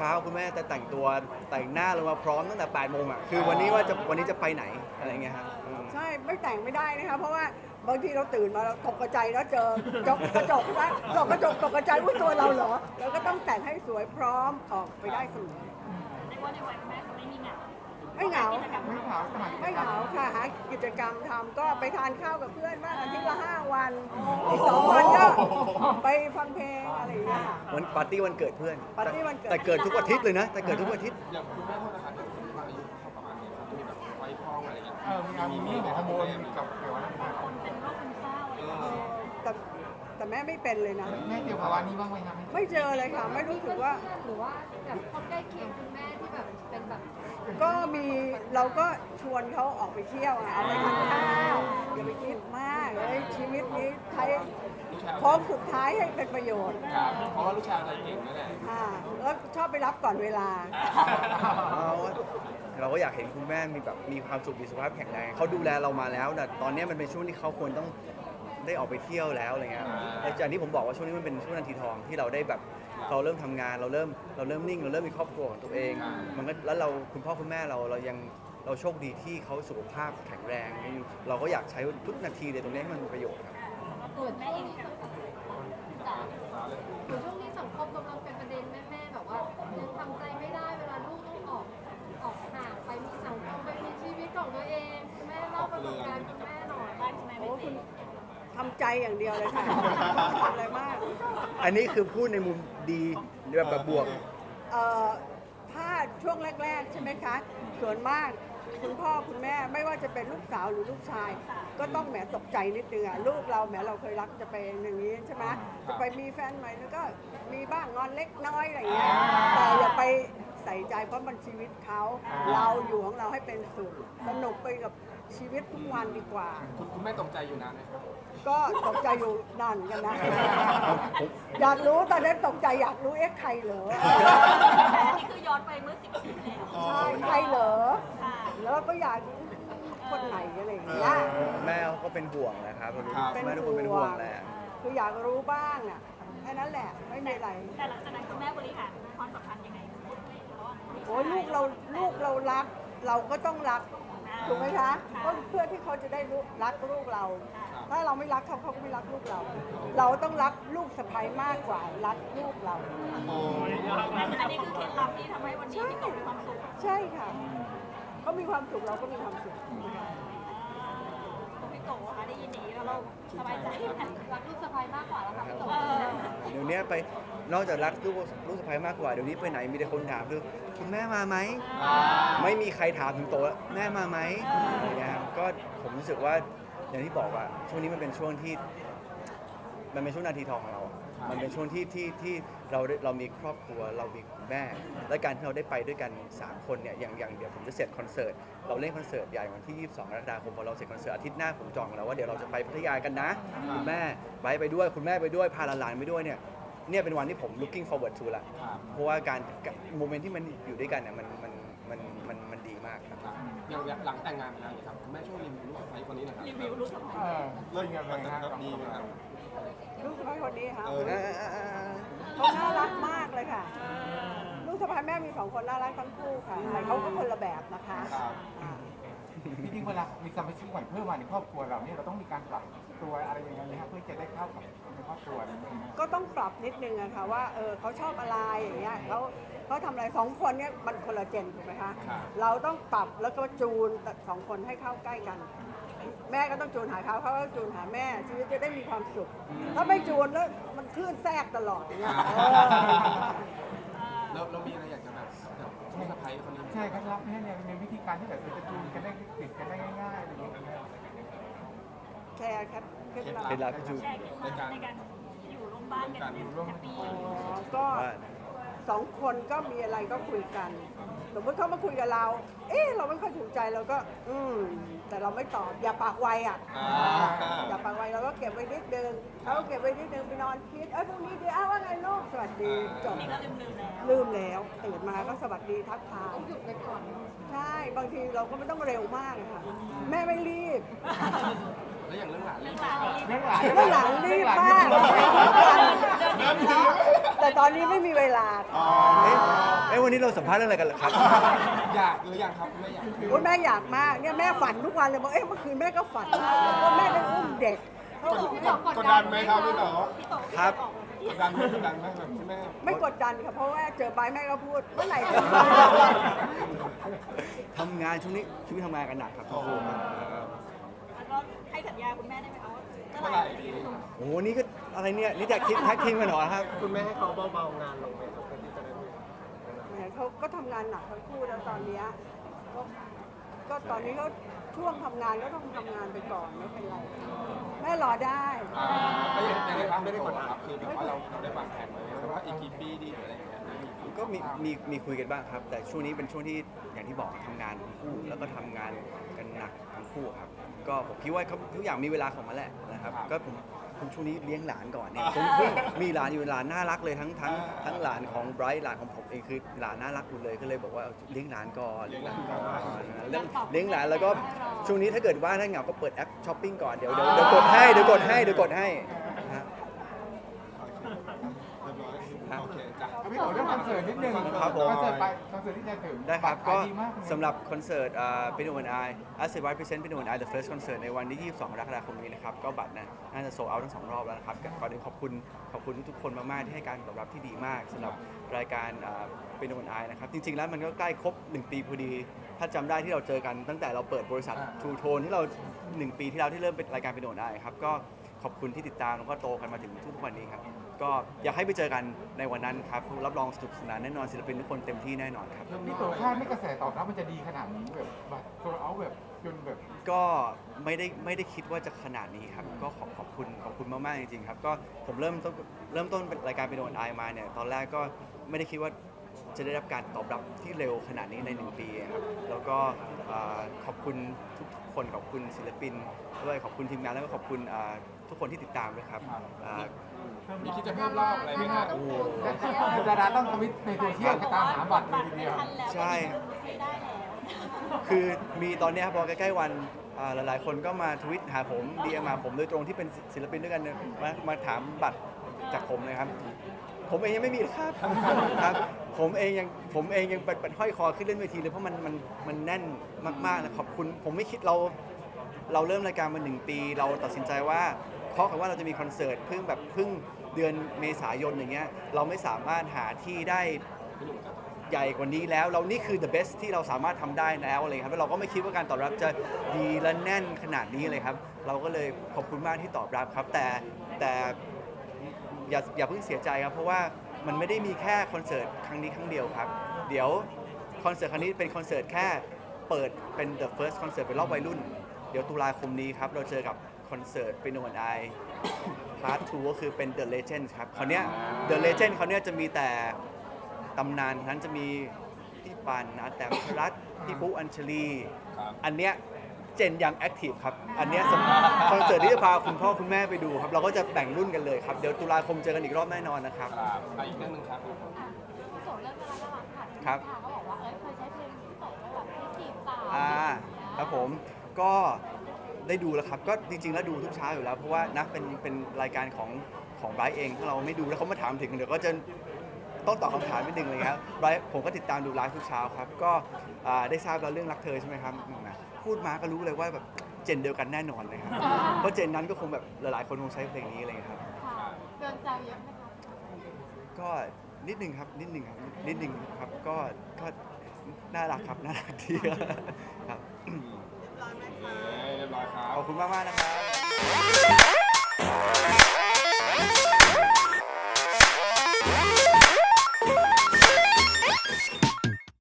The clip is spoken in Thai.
ช้าคุณแม่แต่แต่งตัวแต่งหน้าลงมาพร้อมตั้งแต่8โมงอะคือวันนี้ว่าจะวันนี้จะไปไหนอะไรเงี้ยครับอืม ใช่ไม่แต่งไม่ได้นะคะเพราะว่าบางทีเราตื่นมาเราตกกระจายแล้วเจอกกระจกว่าตกกระจกตกกระจายว่าตัวเราเหรอ แล้วก็ต้องแต่งให้สวยพร้อมออกไปได้เสมอ เรียกว่าในวันแม่คือไม่มีเหงา ไม่เหงากิจกรรมไม่เหงาสมัยไม่เหงาค่ะหากิจกรรมทำก็ไปทานข้าวกับเพื่อนบ้างอาทิตย์ละห้าวันอีกสองวันก็ไปฟังเพลงอะไรอย่างเงี้ยค่ะ วันปาร์ตี้วันเกิดเพื่อน ปาร์ตี้วันเกิด แต่เกิดทุกอาทิตย์เลยนะ แต่เกิดทุกอาทิตย์ อย่างคุณแม่โทษนะคะเด็กคนที่ว่าอายุเท่าประมาณนี้เขาจะมีแบบไฟพองอะไรอย่างเงี้ยเออมีงานมีมีฮอร์โมนกับ แต่แม่ไม่เป็นเลยนะ แม่เกี่ยวภาวะนี้บ้างไหมครับไม่เจอเลยค่ะ ไม่รู้สึกว่า หรือว่าแบบคนใกล้เคียงคุณแม่ที่แบบเป็นแบบก็มีเราก็ชวนเขาออกไปเที่ยวอะเอาไปทานข้าวอย่าไปคิดมากเลยชีวิตนี้ใช้โค้งสุดท้ายให้เป็นประโยชน์ครับเพราะว่าลูกชายอะไรเก่งนั่นแหละค่ะแล้วชอบไปรับก่อนเวลา เอาวะเราก็อยากเห็นคุณแม่มีแบบมีความสุขมีสุขภาพแข็งแรงเขาดูแลเรามาแล้วแต่ตอนนี้มันเป็นช่วงที่เขาควรต้อง ได้ออกไปเที่ยวแล้วอะไรเงี้ยแล้วจากที่ผมบอกว่าช่วงนี้มันเป็นช่วงนาทีทองที่เราได้แบบเราเริ่มทำงานเราเริ่มเราเริ่มนิ่ง เราเริ่มมีครอบครัวของตัวเอง มันก็แล้วเราคุณพ่อคุณแม่เราเรายังเราโชคดีที่เขาสุขภาพแข็งแรง เราก็อยากใช้ทุกนาทีเลยตรงนี้ให้มันมีประโยชน์ครับตัวแม่เอง ใจอย่างเดียวเลยค่ะทำอะไรมากอันนี้คือพูดในมุมดีแบบแบบบวก เอ่อถ้าช่วงแรก ๆ ใช่ไหมคะ ส่วนมาก คุณพ่อคุณแม่ไม่ว่าจะเป็นลูกสาวหรือลูกชาย ก็ต้องแหมตกใจนิดนึงอะลูกเราแหมเราเคยรักจะไปอย่างนี้ใช่ไหมจะไปมีแฟนใหม่แล้วก็มีบ้างงอนเล็กน้อยอะไรอย่างเงี้ยแต่อย่าไปใส่ใจเพราะมันชีวิตเขาเราอยู่ของเราให้เป็นสุขสนุกไปกับ ชีวิตทุกวันดีกว่า คุณคุณแม่ตกใจอยู่นานไหมครับ ก็ตกใจอยู่นานกันนะ อยากรู้ตอนนั้นตกใจอยากรู้เอ๊ะใครเหรอแต่อันนี้คือย้อนไปเมื่อสิบปีที่แล้วใช่ใครเหรอค่ะแล้วก็อยากคนไหนอะไรอย่างเงี้ยแม่เขาก็เป็นห่วงนะครับเป็นแม่ทุกคนเป็นห่ห่ววงงแหละคืออยากรู้บ้างอะแค่นั้นแหละไม่มีอะไร แต่หลังจากนั้นคุณแม่บริหารความสัมพันธ์ยังไงเพราะว่าโอ้ยลูกเราลูกเรารัก เราก็ต้องรัก ถูกไหมคะเพราะเพื่อที่เขาจะได้รู้รักลูกเรา ถ้าเราไม่รักเขาเขาก็ไม่รักลูกเรา เราต้องรักลูกสะใภ้มากกว่ารักลูกเรา อันนี้คือเคล็ดลับที่ทำให้วันนี้พี่กบมีความสุขใช่ค่ะเขามีความสุขเราก็มีความสุขพี่กบคะได้ยินอย่างนี้แล้วเราสบายใจไหมรักลูกสะใภ้มากกว่าแล้วค่ะพี่โตเออเดี๋ยวนี้ไป นอกจากรักลูกลูกสะใภ้มากกว่าเดี๋ยวนี้ไปไหนมีแต่คนถามคือคุณแม่มาไหมไม่มีใครถามถึงโตแล้วแม่มาไหมอะไรเงี้ยครับก็ผมรู้สึกว่าอย่างที่บอกว่าช่วงนี้มันเป็นช่วงที่ มันเป็นช่วงนาทีทองของเราอะมันเป็นช่วงที่ที่ที่เราได้เรามีครอบครัวเรามีคุณแม่ และการที่เราได้ไปด้วยกัน 3 คนเนี่ยอย่างอย่างเดียวผมจะเสร็จคอนเสิร์ตเราเล่นคอนเสิร์ตใหญ่วันที่ 22กรกฎาคมพอเราเสร็จคอนเสิร์ตอาทิตย์หน้าผมจองแล้วว่าเดี๋ยวเราจะไปพัทยากันนะ คุณแม่ไปไปด้วยคุณแม่ไปด้วยพาหลานๆไปด้วยเนี่ย เนี่ยเป็นวันที่ผม looking forward to ละเพราะว่าการโมเมนต์ที่มันอยู่ด้วยกันเนี่ยมันมันมันมันมันดีมากครับครับอย่างหลังแต่งงานไปแล้วเนี่ยครับคุณแม่ช่วยรีวิวลูกสะใภ้คนนี้หนะครับรีวิวลูกสะใภ้เออเลิกยังไงครับดีไหมครับลูกสะใภ้คนนี้ค่ะเออเขาน่ารักมากเลยค่ะ ลูกสะใภ้แม่มีสองคนน่ารักทั้งคู่ค่ะแต่เขาก็คนละแบบนะคะครับจริงๆเวลามีสมาชิกใหม่เพิ่มมาในครอบครัวเราเนี่ยเราต้องมีการปรับตัวอะไรอย่างเงี้ยนะครับเพื่อจะได้เข้ากับในครอบครัวอะไรอย่างเงี้ยนะก็ ต้องปรับนิดนึงอะค่ะว่าเออเขาชอบอะไรอย่างเงี้ยเขาเขาทำอะไรสองคนเนี่ยมันคนละเจนถูกไหมคะครับเราต้องปรับแล้วก็จูนสองคนให้เข้าใกล้กัน แม่ก็ต้องจูนหาเขาเขาก็จูนหาแม่ชีวิตจะได้มีความสุข ถ้าไม่จูนแล้วมันคลื่นแทรกตลอดอย่างเงี้ยเออ แล้วเรามีอะไรอยากจะแบบกับลูกสะใภ้คนนี้ไหมใช่ครับรับเนี่ยเนี่ยมีวิธีการที่แบบเราจะจูนกันได้ติดกันได้ง่ายๆอะไรอย่างเงี้ยแชร์ครับเคล็ดลับเคล็ดลับพี่จูแชร์เคล็ดลับในการอยู่ร่วม บ้านกันแฮปปี้อ๋อก็ว่าสองคนก็มีอะไรก็คุยกัน สมมติเขามาคุยกับเรา เอ๊ะเราไม่ค่อยถูกใจเราก็ อืม แต่เราไม่ตอบ อย่าปากไวอะอ่าอย่าปากไวเราก็เก็บไว้นิดนึงเขาก็เก็บไว้นิดนึงไปนอนคิดเอ้ยพรุ่งนี้เดี๋ยวอ้าวว่าไงลูกสวัสดีจบนี่ก็ลืมลืมแล้วลืมแล้วตื่นมาก็สวัสดีทักทายต้องหยุดไปก่อนใช่บางทีเราก็ไม่ต้องเร็วมากอะค่ะแม่ไม่รีบ แล้วอย่างเรื่องหลานเรื่องเรื่องหลานเรื่องหลังรีบมากแต่ตอนนี้ไม่มีเวลาเอ๊ะเอ๊ะวันนี้เราสัมภาษณ์เรื่องอะไรกันเหรอครับ อยากหรือยังครับไม่อยากโอ้ยแม่อยากมากเนี่ยแม่ฝันทุกวันเลยบอกเอ๊ะเมื่อคืนแม่ก็ฝันว่าแม่ได้อุ้มเด็ก กดดันไหมครับพี่ต่อครับ กดดันไหมกดดันไหมแบบใช่ไหมไม่กดดันค่ะเพราะว่าเจอใบแม่ก็พูดเมื่อไหร่จะมา ทำงานช่วงนี้ช่วงนี้ทำงานกันหนักครับทั้งคู่ครับ แล้วก็ให้สั ญญาคุณแม่ได้ไหมคะว่าเมื่อเมื่อไหไหร่ร่โอ้โหนี่ก็อะไรเนี่ยนี่แท็กทีมแท็กทีมกันเหรอครับ คุณแม่ให้เขาเบาๆงานลงไหมครับเพื่อที่จะได้ไม่แหมเขาก็ทำงานหนักทั้งคู่แล้วตอนเนี้ยก็ก็ตอนนี้ก็ช่วงทำงานก็ต้องทำงานไปก่อนไม่เป็นไรแม่รอได้ อ่าก็ยังยังไงครับไม่ได้กดดันครับคือแบบว่าเราเราได้วางแผนไว้ไหมว่าอีกกี่ปีดีหรืออะไรอย่างเงี้ย ก็มีมีมีคุยกันบ้างครับ แต่ช่วงนี้เป็นช่วงที่อย่างที่บอกทำงานทั้งคู่แล้วก็ทำงานกันหนักทั้งคู่ครับ ก็ผมคิดว่าเขาทุกอย่างมีเวลาของมันแหละนะครับ ก็ผมผมช่วงนี้เลี้ยงหลานก่อนเนี่ยผมเพิ่งมีหลานอยู่หลานน่ารักเลยทั้งทั้งทั้งหลานของไบรท์หลานของผมเองคือหลานน่ารักหมดเลยก็เลยบอกว่าเลี้ยงหลานก่อนเลี้ยงหลานก่อนเลี้ยงเลี้ยงหลานแล้วก็ช่วงนี้ถ้าเกิดว่าถ้าเหงาก็เปิดแอปช้อปปิ้งก่อนเดี๋ยวเดี๋ยวเดี๋ยวกดให้เดี๋ยวกดให้เดี๋ยวกดให้นะฮะ เรียบร้อยโอเคจ้ะ พี่ต่อเรื่องคอนเสิร์ตนิดนึงครับผม คอนเสิร์ตไปคอนเสิร์ตที่จะถึงได้ครับ ก็ขายดีมากเลยสำหรับคอนเสิร์ตเป็นวันไอ as a white present เป็นวันไอ the first concert ในวันที่ 22กรกฎาคมนี้นะครับ ก็บัตรนะน่าจะโซเอาทั้งสองรอบแล้วนะครับก่อนอื่นขอบคุณขอบคุณทุกๆคนมากๆที่ให้การตอบรับที่ดีมากสำหรับรายการเป็นวันไอนะครับ จริงๆแล้วมันก็ใกล้ครบ 1 ปีพอดี ถ้าจำได้ที่เราเจอกันตั้งแต่เราเปิดบริษัท True Tone ที่เรา 1 ปีที่แล้วที่เริ่มเป็นรายการเป็นวันไอครับก็ขอบคุณที่ติดตามแล้วก็โตกันมาถึงทุกวันนี้ครับ ก็อยากให้ไปเจอกันในวันนั้นครับรับรองสนุกสนานแน่นอนศิลปินทุกคนเต็มที่แน่นอนครับพี่ต่อคาดไม่กระแสตอบรับมันจะดีขนาดนี้แบบบัตรโซลเอาแบบจนแบบก็ไม่ได้ไม่ได้คิดว่าจะขนาดนี้ครับ ก็ขอบขอบคุณขอบคุณมากๆจริงๆครับ ก็ผมเริ่มต้นเริ่มต้นเป็นรายการเป็นโอนไอมาเนี่ย ตอนแรกก็ไม่ได้คิดว่าจะได้รับการตอบรับที่เร็วขนาดนี้ในหนึ่งปีครับ แล้วก็อ่าขอบคุณทุกคนขอบคุณศิลปินด้วยขอบคุณทีมงานแล้วก็ขอบคุณอ่าทุกคนที่ติดตามด้วยครับอ่า มีคิดจะเพิ่มรอบอะไรไหมครับโอ้โหดาราต้องทวิตในโซเชียลไปตามหาบัตรเลยทีเดียวทันแล้วใช่ไม่ได้แล้วคือมีตอนเนี้ยครับพอใกล้ๆวันอ่าหลายๆ คนก็มาทวิตหาผมดีมาผมโดยตรงที่เป็นศิลปินด้วยกันเนี่ยมามาถามบัตรจากผมเลยครับ ผมเองยังไม่มีเลยครับครับ ผมเองยังผมเองยังปัดปัดห้อยคอขึ้นเล่นเวทีเลยเพราะมันมันมันแน่นมากๆนะขอบคุณ ผมไม่คิดเรา เราเริ่มรายการมาหนึ่งปี เราตัดสินใจว่าเพราะกับว่าเราจะมีคอนเสิร์ตเพิ่งแบบเพิ่ง เดือนเมษายนอย่างเงี้ยเราไม่สามารถหาที่ได้ใหญ่กว่านี้แล้ว เรานี่คือ the best ที่เราสามารถทำได้แล้วเลยครับแล้วเราก็ไม่คิดว่าการตอบรับจะดีและแน่นขนาดนี้เลยครับ เราก็เลยขอบคุณมากที่ตอบรับครับ แต่แต่อย่าอย่าเพิ่งเสียใจครับ เพราะว่ามันไม่ได้มีแค่คอนเสิร์ตครั้งนี้ครั้งเดียวครับ เดี๋ยวคอนเสิร์ตครั้งนี้เป็นคอนเสิร์ตแค่เปิดเป็น the first concert เป็นรอบวัยรุ่น เดี๋ยวตุลาคมนี้ครับเราเจอกับคอนเสิร์ตเป็นวันไอ พาร์ท2ก็คือเป็น The Legend ครับคราวเนี้ย The Legend เขาวเนี้ยจะมีแต่ตำนานนั้นจะมีพี่ปันนะแต่ชรัตน์พี่ปุ๊อัญชลีครับอันเนี้ยเจนยังแอคทีฟครับ อันเนี้ยสำคอนเสิร์ตที่จะพาคุณพ่อคุณแม่ไปดูครับ เราก็จะแบ่งรุ่นกันเลยครับ เดี๋ยวตุลาคมเจอกันอีกรอบแน่นอนนะครับ ครับอะอีกเรื่องหนึงครับพี่โสดเรื่องน่ารักค่ะครับ เขาบอกว่า เอ้ยเคยใช้เพลงพี่โสดแล้วแบบให้จีบสาวอ่าครับผมก็ ได้ดูแล้วครับ ก็จริงๆแล้วดูทุกเช้าอยู่แล้ว เพราะว่านะเป็นเป็นรายการของของไบรท์เองถ้าเราไม่ดูแล้วเขามาถามถึงเดี๋ยวก็จะต้องตอบคำถามนิดนึงเลยครับไบรท์ผมก็ติดตามดูไลฟ์ทุกเช้าครับ ก็อ่าได้ทราบแล้วเรื่องรักเธอใช่ไหมครับอืมนะพูดมาก็รู้เลยว่าแบบเจนเดียวกันแน่นอนเลยครับเพราะเจนนั้นก็คงแบบหลายๆคนคงใช้เพลงนี้อะไรอย่างเลยครับค่ะเดินแซวเยอะไหมคะก็นิดนึงครับนิดนึงครับนิดนึงครับก็ก็น่ารักครับน่ารักดีครับเรียบร้อยครับ ขอบคุณมากมากนะครับ